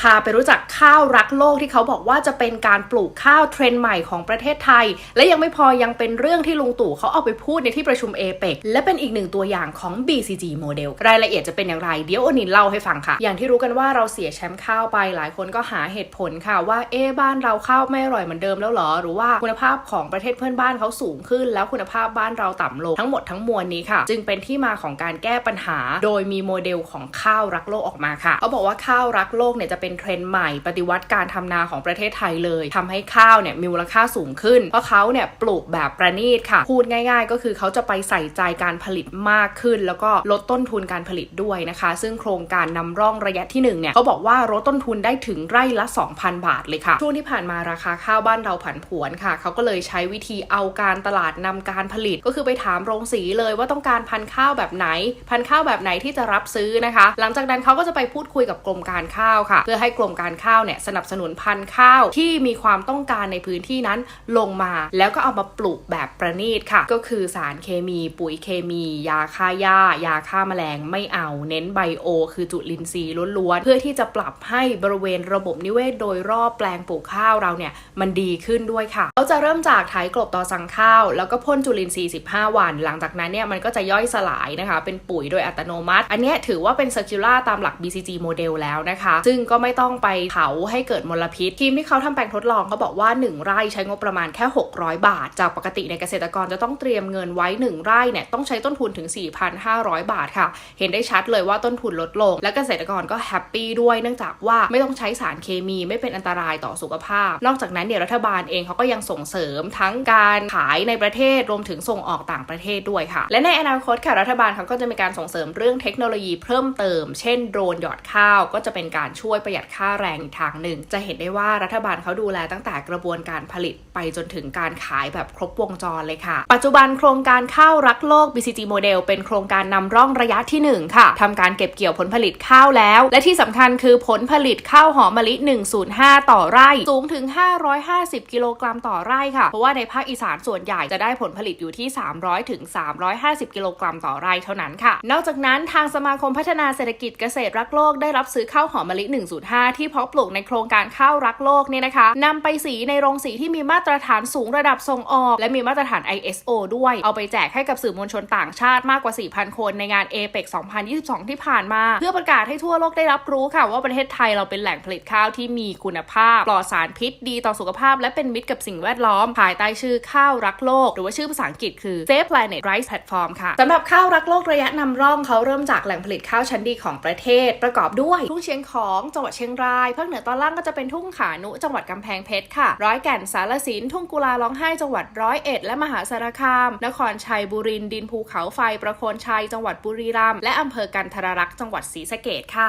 พาไปรู้จักข้าวรักโลกที่เขาบอกว่าจะเป็นการปลูกข้าวเทรนด์ใหม่ของประเทศไทย และยังไม่พอยังเป็นเรื่องที่ลุงตู่เขาเอาไปพูดในที่ประชุมเอเปกและเป็นอีกหนึ่งตัวอย่างของ BCG โมเดลรายละเอียดจะเป็นอย่างไร เดี๋ยวอนินเล่าให้ฟังค่ะ อย่างที่รู้กันว่าเราเสียแชมป์ข้าวไปหลายคนก็หาเหตุผลค่ะว่าเอ๊บ้านเราข้าวไม่อร่อยเหมือนเดิมแล้วเหรอ หรือว่าคุณภาพของประเทศเพื่อนบ้านเขาสูงขึ้น แล้วคุณภาพบ้านเราต่ำลงทั้งหมดทั้งมวลนี้ค่ะ จึงเป็นที่มาของการแก้ปัญหา โดยมีโมเดลของข้าวรักโลกออกมาค่ะเขาบอกว่าข้าวรักโลกเนี่ยจะเป็นเทรนด์ใหม่ ปฏิวัติการทำนาของประเทศไทยเลยทำให้ข้าวเนี่ยมีมูลค่าสูงขึ้น เพราะเขาเนี่ยปลูกแบบประณีตค่ะ พูดง่าย ๆ ก็คือเขาจะไปใส่ใจการผลิตมากขึ้น แล้วก็ลดต้นทุนการผลิตด้วยนะคะ ซึ่งโครงการนำร่องระยะที่หนึ่งเนี่ยเขาบอกว่าลดต้นทุนได้ถึงไร่ละ 2,000 บาทเลยค่ะ ช่วงที่ผ่านมาราคาข้าวบ้านเราผันผวนค่ะ เขาก็เลยใช้วิธีเอาการตลาดนำการผลิต ก็คือไปถามโรงสีเลยว่าต้องการพันธุ์ข้าวแบบไหน พันธุ์ข้าวแบบไหนที่จะรับซื้อนะคะ หลังจากนั้นเขาก็จะไปพูดคุยกับกรมการข้าวค่ะ เพื่อให้กรมการข้าวเนี่ยสนับสนุนพันธุ์ข้าวที่มีความต้องการในพื้นที่นั้นลงมา แล้วก็เอามาปลูกแบบประณีตค่ะ ก็คือสารเคมีปุ๋ยเคมี ยาฆ่าหญ้า ยาฆ่าแมลงไม่เอา เน้นไบโอ คือจุลินทรีย์ล้วนๆ เพื่อที่จะปรับให้บริเวณระบบนิเวศโดยรอบแปลงปลูกข้าวเราเนี่ยมันดีขึ้นด้วยค่ะเขาจะเริ่มจากไถกลบต่อสังข้าว แล้วก็พ่นจุลินทรีย์ 15 วัน หลังจากนั้นเนี่ยมันก็จะย่อยสลายนะคะ เป็นปุ๋ยโดยอัตโนมัติ อันนี้ถือว่าเป็นเซอร์คิลล่าตามหลัก BCG โมเดลแล้วนะคะ ซึ่งก็ไไม่ต้องไปเผาให้เกิดมลพิษ ทีมที่เขาทำแปลงทดลองเขาบอกว่า 1 ไร่ใช้งบประมาณแค่ 600 บาท จากปกติในเกษตรกรจะต้องเตรียมเงินไว้ 1 ไร่เนี่ยต้องใช้ต้นทุนถึง 4,500 บาทค่ะ เห็นได้ชัดเลยว่าต้นทุนลดลง และเกษตรกรก็แฮปปี้ด้วยเนื่องจากว่าไม่ต้องใช้สารเคมีไม่เป็นอันตรายต่อสุขภาพ นอกจากนั้นเนี่ยรัฐบาลเองเขาก็ยังส่งเสริมทั้งการขายในประเทศรวมถึงส่งออกต่างประเทศด้วยค่ะ และในอนาคตค่ะรัฐบาลเขาก็จะมีการส่งเสริมเรื่องเทคโนโลยีเพิ่มเติม เช่นโดรนหยอดข้าวก็จะเป็นการช่วยประหยัดค่าแรงอีกทางหนึ่ง จะเห็นได้ว่ารัฐบาลเขาดูแลตั้งแต่กระบวนการผลิตไปจนถึงการขายแบบครบวงจรเลยค่ะ ปัจจุบันโครงการข้าวรักโลก BCG โมเดลเป็นโครงการนำร่องระยะที่ 1 ค่ะทำการเก็บเกี่ยวผลผลิตข้าวแล้ว และที่สำคัญคือผลผลิตข้าวหอมมะลิ 105 ต่อไร่ สูงถึง 550 กิโลกรัมต่อไร่ค่ะ เพราะว่าในภาคอีสานส่วนใหญ่จะได้ผลผลิตอยู่ที่ 300ถึง350 กิโลกรัมต่อไร่เท่านั้นค่ะ นอกจากนั้นทางสมาคมพัฒนาเศรษฐกิจเกษตรรักโลกได้รับซื้อข้าวหอมมะลิ 105ที่เพาะปลูกในโครงการข้าวรักโลกเนี่ยนะคะนำไปสีในโรงสีที่มีมาตรฐานสูงระดับส่งออก และมีมาตรฐาน ISO ด้วย เอาไปแจกให้กับสื่อมวลชนต่างชาติมากกว่า 4,000 คนในงาน APEC 2022 ที่ผ่านมา เพื่อประกาศให้ทั่วโลกได้รับรู้ค่ะว่าประเทศไทยเราเป็นแหล่งผลิตข้าวที่มีคุณภาพ ปลอดสารพิษดีต่อสุขภาพ และเป็นมิตรกับสิ่งแวดล้อม ภายใต้ชื่อข้าวรักโลก หรือว่าชื่อภาษาอังกฤษคือ Save Planet Rice Platform ค่ะสำหรับข้าวรักโลกระยะนำร่องเขาเริ่มจากแหล่งผลิตข้าวชั้นดีของประเทศ ประกอบด้วยทุ่งเชียงของจังหวัดเชียงรายภาคเหนือตอนล่างก็จะเป็นทุ่งขานุจังหวัดกำแพงเพชรค่ะ ร้อยแก่นสารสินทุ่งกุลาร้องไห้จังหวัดร้อยเอ็ดและมหาสารคาม นครชัยบุรีดินภูเขาไฟประโคนชัยจังหวัดบุรีรัมย์และอำเภอกันทรรักษ์จังหวัดศรีสะเกดค่ะ